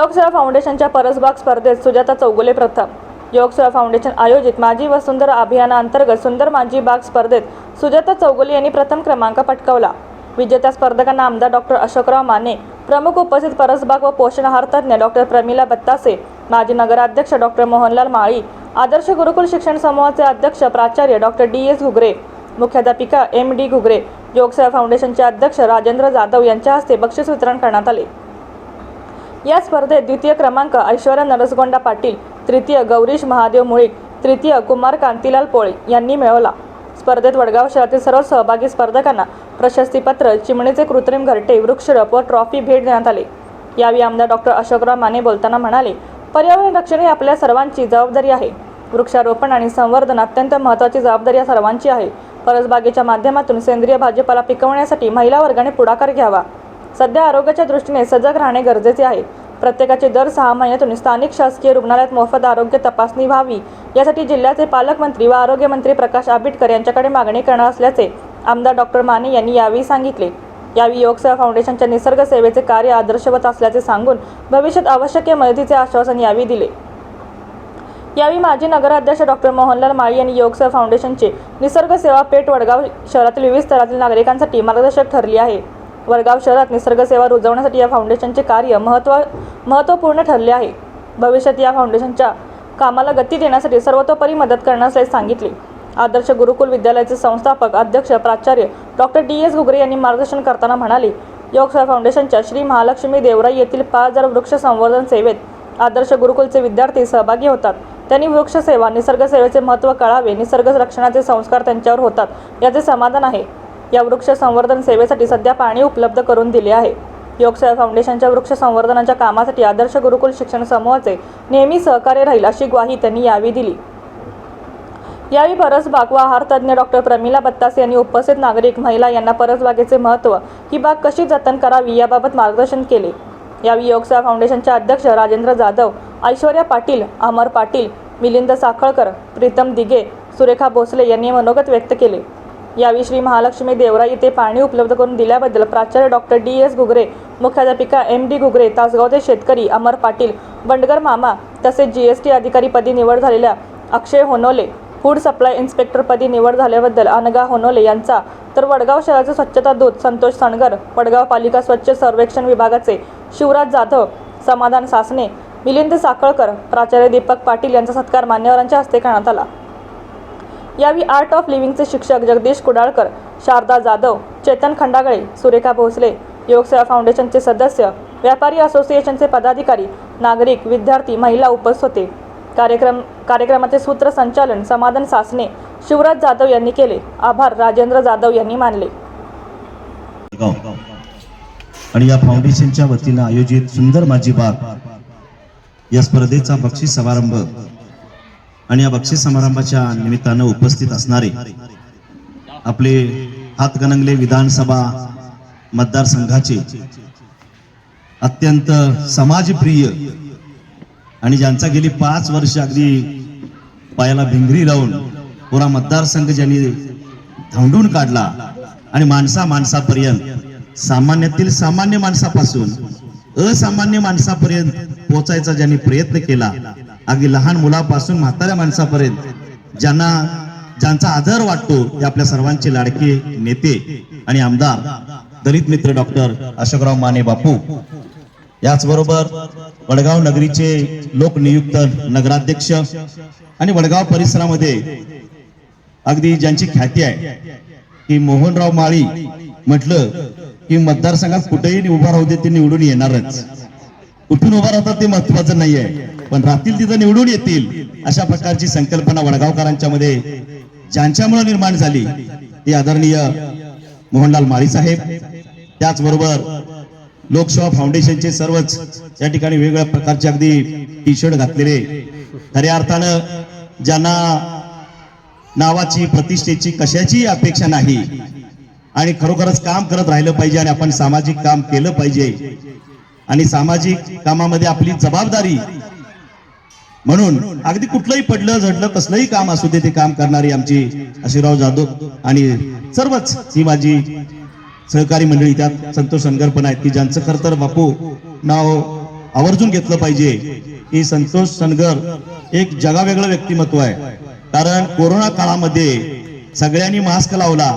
योगसेवा फाउंडेशनच्या परसबाग स्पर्धेत सुजाता चौगुले प्रथम. योगसेवा फाउंडेशन आयोजित माझी वसुंधरा अभियानाअंतर्गत सुंदर माझी बाग स्पर्धेत सुजाता चौगुले यांनी प्रथम क्रमांक पटकावला. विजेत्या स्पर्धकांना आमदार डॉक्टर अशोकराव माने प्रमुख उपस्थित परसबाग व पोषण आहार तज्ज्ञ डॉक्टर प्रमिला बत्तासे माजी नगराध्यक्ष डॉक्टर मोहनलाल माळी आदर्श गुरुकुल शिक्षण समूहाचे अध्यक्ष प्राचार्य डॉक्टर डी एस घुगरे मुख्याध्यापिका एम डी घुगरे योगसेवा फाउंडेशनचे अध्यक्ष राजेंद्र जाधव यांच्या हस्ते बक्षीस वितरण करण्यात आले. या स्पर्धेत द्वितीय क्रमांक ऐश्वर्या नरसगोंडा पाटील तृतीय गौरीश महादेव मुळीक तृतीय कुमार कांतीलाल पोळे यांनी मिळवला. स्पर्धेत वडगाव शहरातील सर्व सहभागी स्पर्धकांना प्रशस्तीपत्र चिमणीचे कृत्रिम घरटे वृक्षरप व ट्रॉफी भेट देण्यात आली. यावेळी आमदार डॉक्टर अशोकराव माने बोलताना म्हणाले पर्यावरण रक्षण ही आपल्या सर्वांची जबाबदारी आहे. वृक्षारोपण आणि संवर्धन अत्यंत महत्त्वाची जबाबदारी या सर्वांची आहे. परसबागेच्या माध्यमातून सेंद्रिय भाजीपाला पिकवण्यासाठी महिला वर्गाने पुढाकार घ्यावा. सध्या आरोग्याच्या दृष्टीने सजग राहणे गरजेचे आहे. प्रत्येकाचे दर सहा महिन्यातून स्थानिक शासकीय रुग्णालयात मोफत आरोग्य तपासणी व्हावी. यासाठी जिल्ह्याचे पालकमंत्री व आरोग्यमंत्री प्रकाश आंबेडकर यांच्याकडे मागणी करणार असल्याचे आमदार डॉक्टर माने यांनी यावेळी सांगितले. यावेळी योगसेवा फाउंडेशनच्या निसर्ग सेवेचे कार्य आदर्शवत असल्याचे सांगून भविष्यात आवश्यक मदतीचे आश्वासन यावेळी दिले. यावेळी माजी नगराध्यक्ष डॉक्टर मोहनलाल माळी यांनी योगसेवा फाउंडेशनचे निसर्ग सेवा पेठ वडगाव शहरातील विविध स्तरातील नागरिकांसाठी मार्गदर्शक ठरली आहे. वडगाव शहरात निसर्ग सेवा रुजवण्यासाठी या फाउंडेशनचे कार्य महत्त्व महत्त्वपूर्ण ठरले आहे. भविष्यात या फाउंडेशनच्या कामाला गती देण्यासाठी सर्वतोपरी मदत करणार असल्याचे सांगितले. आदर्श गुरुकुल विद्यालयाचे संस्थापक अध्यक्ष प्राचार्य डॉक्टर डी एस घुगरे यांनी मार्गदर्शन करताना म्हणाले योगसेवा फाउंडेशनच्या श्री महालक्ष्मी देवराई येथील पाच हजार वृक्ष संवर्धन सेवेत आदर्श गुरुकुलचे विद्यार्थी सहभागी होतात. त्यांनी वृक्षसेवा निसर्गसेवेचे महत्त्व कळावे निसर्ग रक्षणाचे संस्कार त्यांच्यावर होतात याचे समाधान आहे. या वृक्ष संवर्धन सेवेसाठी सध्या पाणी उपलब्ध करून दिले आहे. योगसेवा फाउंडेशनच्या वृक्ष संवर्धनाच्या कामासाठी आदर्श गुरुकुल शिक्षण समूहाचे नेहमी सहकार्य राहील अशी ग्वाही त्यांनी यावेळी दिली. यावेळी परसबाग व आहार तज्ज्ञ डॉक्टर प्रमिला बत्तासे यांनी उपस्थित नागरिक महिला यांना परसबागेचे महत्त्व ही बाग कशी जतन करावी याबाबत मार्गदर्शन केले. यावेळी योगसेवा फाउंडेशनचे अध्यक्ष राजेंद्र जाधव ऐश्वर्या पाटील अमर पाटील मिलिंद साखळकर प्रीतम दिगे सुरेखा भोसले यांनी मनोगत व्यक्त केले. यावेळी श्री महालक्ष्मी देवराई येथे पाणी उपलब्ध करून दिल्याबद्दल प्राचार्य डॉक्टर डी एस घुगरे मुख्याध्यापिका एम डी घुगरे तासगावचे शेतकरी अमर पाटील बंडगर मामा तसेच जी एस टी अधिकारीपदी निवड झालेल्या अक्षय होनोले फूड सप्लाय इन्स्पेक्टरपदी निवड झाल्याबद्दल अनगा होनोले यांचा तर वडगाव शहराचे स्वच्छता दूत संतोष सणगर वडगाव पालिका स्वच्छ सर्वेक्षण विभागाचे शिवराज जाधव समाधान सासने मिलिंद साखळकर प्राचार्य दीपक पाटील यांचा सत्कार मान्यवरांच्या हस्ते करण्यात आला. यावेळी आर्ट ऑफ लिव्हिंगचे शिक्षक जगदीश कुडाळकर शारदा जाधव चेतन खंडागळे सुरेखा भोसले योगसेवा फाउंडेशनचे सदस्य व्यापारी असोसिएशनचे पदाधिकारी नागरिक विद्यार्थी महिला उपस्थित होते. कार्यक्रम कार्यक्रमाचे सूत्रसंचालन समाधान सासने शिवराज जाधव यांनी केले. आभार राजेंद्र जाधव यांनी मानले. आणि या फाउंडेशनच्या वतीनं आयोजित सुंदर माझी बाग या स्पर्धेचा बक्षीस समारंभ आणि या बक्षीस समारंभाच्या निमित्तानं उपस्थित असणारे आपले हातगणंगले विधानसभा मतदारसंघाचे अत्यंत समाजप्रिय आणि ज्यांचा गेली पाच वर्ष अगदी पायाला भिंगरी लावून पुरा मतदारसंघ ज्यांनी धांडून काढला आणि माणसा माणसापर्यंत सामान्यातील सामान्य माणसापासून असामान्य माणसापर्यंत पोहोचायचा ज्यांनी प्रयत्न केला अगदी लहान मुलापासून म्हाताऱ्या माणसापर्यंत ज्यांना ज्यांचा आदर वाटतो ते आपल्या सर्वांचे लाडके नेते आणि आमदार दलित मित्र डॉक्टर अशोकराव माने बापू. याचबरोबर वडगाव नगरीचे लोकनियुक्त नगराध्यक्ष आणि वडगाव परिसरामध्ये अगदी ज्यांची ख्याती आहे की मोहनराव माळी म्हटलं की मतदारसंघात कुठेही उभा राहू दे ते निवडून येणारच. कुठून उभा राहतात ते महत्वाचं नाहीये. पण राहतील तिथं निवडून येतील अशा प्रकारची संकल्पना वडगावकरांच्या मध्ये ज्यांच्यामुळे निर्माण झाली ती आदरणीय मोहनलाल माळी साहेब. त्याचबरोबर लोकसेवा फाउंडेशनचे सर्वच या ठिकाणी वेगवेगळ्या प्रकारचे अगदी टी शर्ट घातलेले. खऱ्या अर्थानं ज्यांना नावाची प्रतिष्ठेची कशाची अपेक्षा नाही आणि खरोखरच काम करत राहिलं पाहिजे आणि आपण सामाजिक काम केलं पाहिजे आणि सामाजिक कामामध्ये आपली जबाबदारी. म्हणून अगदी कुठलंही पडलं झडलं कसलंही काम असू दे ते काम करणारी आमची आशीराव जाधव आणि सर्वच ही माझी सहकारी मंडळी त्यात संतोष संगर पण आहेत की ज्यांचं खरं तर बापू नाव आवर्जून घेतलं पाहिजे. की संतोष सनगर एक जगावेगळं व्यक्तिमत्व आहे. कारण कोरोना काळामध्ये सगळ्यांनी मास्क लावला.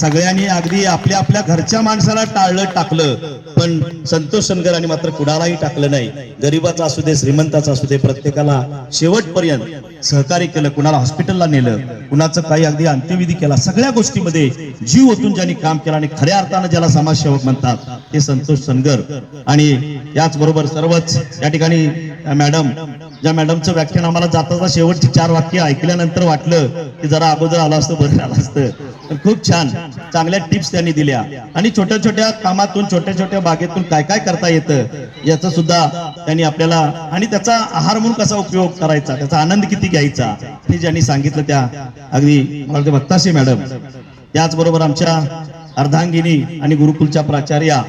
सगळ्यांनी अगदी आपल्या आपल्या घरच्या माणसाला टाळलं टाकलं. पण संतोष सनगरांनी मात्र कुणालाही टाकलं नाही. गरीबाचा असू दे श्रीमंताचा असू दे प्रत्येकाला शेवटपर्यंत सहकार्य केलं कुणाला हॉस्पिटलला नेलं कुणाचं काही अगदी अंत्यविधी केला सगळ्या गोष्टीमध्ये जीव ओतून ज्यांनी काम केलं आणि खऱ्या अर्थानं ज्याला समाजसेवक म्हणतात ते संतोष सनगर. आणि याच बरोबर सर्वच या ठिकाणी मॅडम ज्या मॅडमचं व्याख्यान आम्हाला जाता शेवटची चार वाक्य ऐकल्यानंतर वाटलं की जरा अगोदर आलं असतं बरं झालं असतं. तर खूप छान. चांगल्या टिप्स त्यांनी दिल्या. आणि छोट्या छोट्या कामातून छोट्या छोट्या बागेतून काय काय करता येतं याचं सुद्धा त्यांनी आपल्याला आणि त्याचा आहार म्हणून कसा उपयोग करायचा त्याचा आनंद किती घ्यायचा हे ज्यांनी सांगितलं त्या अगदी मला भक्ताशी मॅडम. त्याचबरोबर आमच्या अर्धांगिनी आणि गुरुकुलच्या प्राचार्या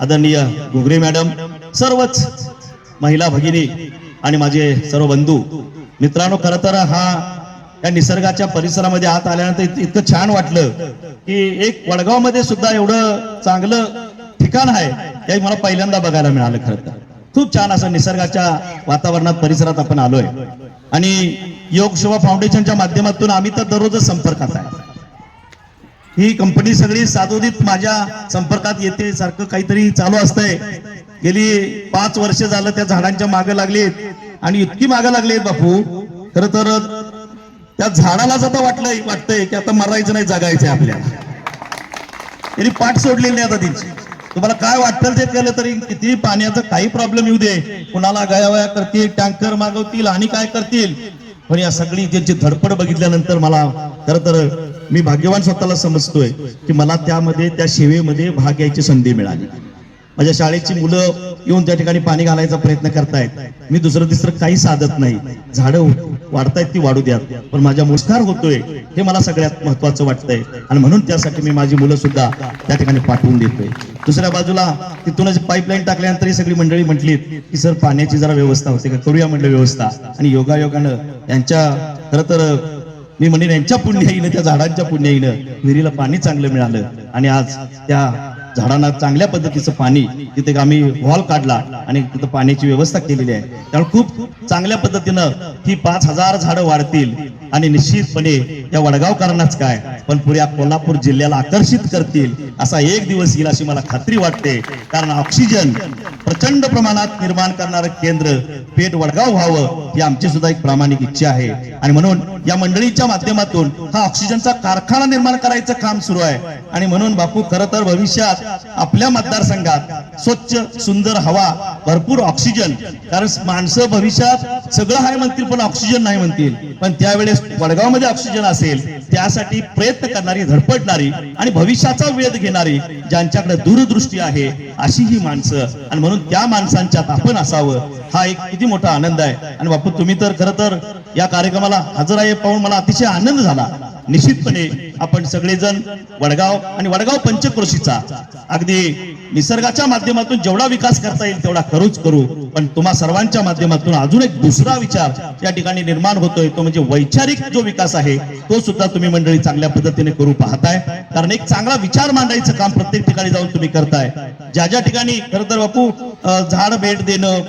आदरणीय घुगरे मॅडम सर्वच महिला भगिनी आणि माझे सर्व बंधू मित्रांनो खर तर हा या निसर्गाच्या परिसरामध्ये आत आल्यानंतर इतकं छान वाटलं की एक वडगावमध्ये सुद्धा एवढं चांगलं ठिकाण आहे हे मला पहिल्यांदा बघायला मिळालं खरं तर. खूप छान असं निसर्गाच्या वातावरणात परिसरात आपण आलोय. आणि योग सेवा फाउंडेशनच्या माध्यमातून आम्ही तर दररोजच संपर्कात आहे. ही कंपनी सगळी साधोदित माझ्या संपर्कात येते सारखं काहीतरी चालू असतंय. गेली पाच वर्ष झालं त्या झाडांच्या मागे लागलीत. आणि इतकी मागे लागलीत बापू. खर तर त्या झाडालाच आता वाटलंय वाटतंय की आता मरायचं नाही जगायचंय आपल्याला. त्यांनी पाठ सोडलेली नाही आता तिची. तुम्हाला काय वाटतं ते केलं तरी किती पाण्याचं काही प्रॉब्लेम येऊ दे. कुणाला गयावया करतील टँकर मागवतील आणि काय करतील. पण या सगळी त्यांची धडपड बघितल्यानंतर मला खरं तर मी भाग्यवान स्वतःला समजतोय की मला त्यामध्ये त्या सेवेमध्ये भाग घ्यायची संधी मिळाली. माझ्या शाळेची मुलं येऊन त्या ठिकाणी पाणी घालायचा प्रयत्न करतायत. मी दुसरं तिसरं काही साधत नाही. झाडं वाढतायत ती वाढू द्यात. पण माझ्या मुस्कार होतोय हे मला सगळ्यात महत्वाचं वाटतंय. आणि म्हणून त्यासाठी मी माझी मुलं सुद्धा त्या ठिकाणी पाठवून देतोय. दुसऱ्या बाजूला तिथूनच पाईपलाईन टाकल्यानंतर ही सगळी मंडळी म्हटली की सर पाण्याची जरा व्यवस्था होते का? करूया म्हणलं व्यवस्था. आणि योगायोगानं यांच्या खरं तर मी म्हणेन यांच्या पुण्याईनं त्या झाडांच्या पुण्याईनं विहिरीला पाणी चांगलं मिळालं. आणि आज त्या झाडांना चांगल्या पद्धतीचं पाणी तिथे आम्ही हॉल काढला आणि तिथं पाण्याची व्यवस्था केलेली आहे. त्यामुळे खूप चांगल्या पद्धतीनं ही पाच हजार झाडं वाढतील आणि निश्चितपणे या वडगावकरांनाच काय पण पुऱ्या कोल्हापूर जिल्ह्याला आकर्षित करतील असा एक दिवस येईल अशी मला खात्री वाटते. कारण ऑक्सिजन प्रचंड प्रमाणात निर्माण करणारं केंद्र पेठ वडगाव व्हावं ही आमची सुद्धा एक प्रामाणिक इच्छा आहे. आणि म्हणून या मंडळीच्या माध्यमातून हा ऑक्सिजनचा कारखाना निर्माण करायचं काम सुरू आहे. आणि म्हणून बापू खरं तर भविष्यात आपल्या मतदारसंघात स्वच्छ सुंदर हवा भरपूर ऑक्सिजन. कारण माणसं भविष्यात सगळं आहे म्हणतील पण ऑक्सिजन नाही म्हणतील. पण त्यावेळेस वडगावमध्ये ऑक्सिजन असेल त्यासाठी प्रयत्न करणारी धडपडणारी आणि भविष्याचा वेध घेणारी ज्यांच्याकडे दूरदृष्टी आहे अशी ही माणसं. आणि म्हणून त्या माणसांच्यात आपण असावं हा एक किती मोठा आनंद आहे. आणि बापू तुम्ही तर खरं तर या कार्यक्रमाला हजर आहे पाहून मला अतिशय आनंद झाला. निश्चितपणे आपण सगळेजण वडगाव आणि वडगाव पंचक्रोशीचा अगदी निसर्गाच्या माध्यमातून जेवढा विकास करता येईल तेवढा करूच करू. पण तुम्हा सर्वांच्या माध्यमातून अजून एक दुसरा विचार या ठिकाणी निर्माण होतोय तो म्हणजे वैचारिक जो विकास आहे तो सुद्धा तुम्ही मंडळी चांगल्या पद्धतीने करू पाहताय. कारण एक चांगला विचार मांडायचं काम प्रत्येक ठिकाणी जाऊन तुम्ही करताय. ज्या ज्या ठिकाणी खरं तर बापू झाड भेट देणं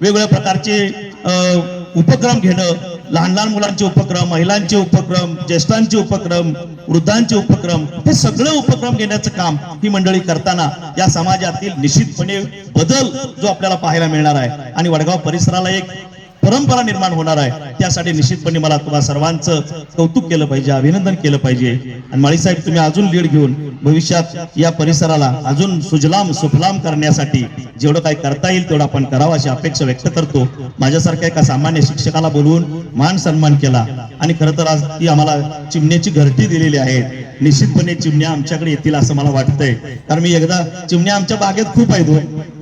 वेगवेगळ्या प्रकारचे अं, उपक्रम घेणं लहान लहान मुलांचे उपक्रम महिलांचे उपक्रम ज्येष्ठांचे उपक्रम वृद्धांचे उपक्रम हे सगळे उपक्रम घेण्याचं काम ही मंडळी करताना या समाजातील निश्चितपणे बदल जो आपल्याला पाहायला मिळणार आहे. आणि वडगाव परिसराला एक परंपरा निर्माण होणार आहे. त्यासाठी निश्चितपणे मला तुम्हा सर्वांचं कौतुक केलं पाहिजे अभिनंदन केलं पाहिजे. आणि माळीसाहेब तुम्ही अजून लीड घेऊन भविष्यात या परिसराला अजून सुजलाम सुफलाम करण्यासाठी जेवढं काही करता येईल तेवढं आपण करावं अशी अपेक्षा व्यक्त करतो. माझ्यासारख्या एका सामान्य शिक्षकाला बोलवून मान सन्मान केला. आणि खरं तर आज ती आम्हाला चिमण्याची घरटी दिलेली आहे. निश्चितपणे चिमण्या आमच्याकडे येतील असं मला वाटतंय. कारण मी एकदा चिमण्या आमच्या बागेत खूप आहेत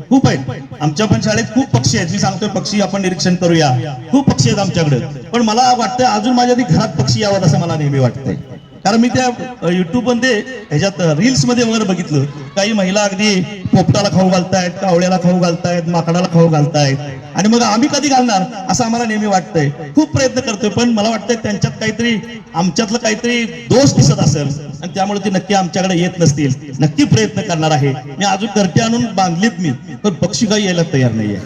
खूप आहेत. आमच्या पण शाळेत खूप पक्षी आहेत. मी सांगतोय पक्षी आपण निरीक्षण करूया. खूप पक्षी आहेत आमच्याकडे. पण मला वाटतंय अजून माझ्या घरात पक्षी यावं असं मला नेहमी वाटतंय. कारण मी त्या युट्यूबमध्ये ह्याच्यात रील्समध्ये वगैरे बघितलं. काही महिला अगदी पोपटाला खाऊ घालतायत कावळ्याला खाऊ घालतायत माकडाला खाऊ घालतायत. आणि मग आम्ही कधी घालणार? असं आम्हाला नेहमी वाटतंय. खूप प्रयत्न करतोय पण मला वाटतंय त्यांच्यात काहीतरी आमच्यातलं काहीतरी दोष दिसत असेल. आणि त्यामुळे ते नक्की आमच्याकडे येत नसतील. नक्की प्रयत्न करणार आहे. मी अजून घरटे आणून बांधलीत मी पण पक्षी काही यायला तयार नाहीये.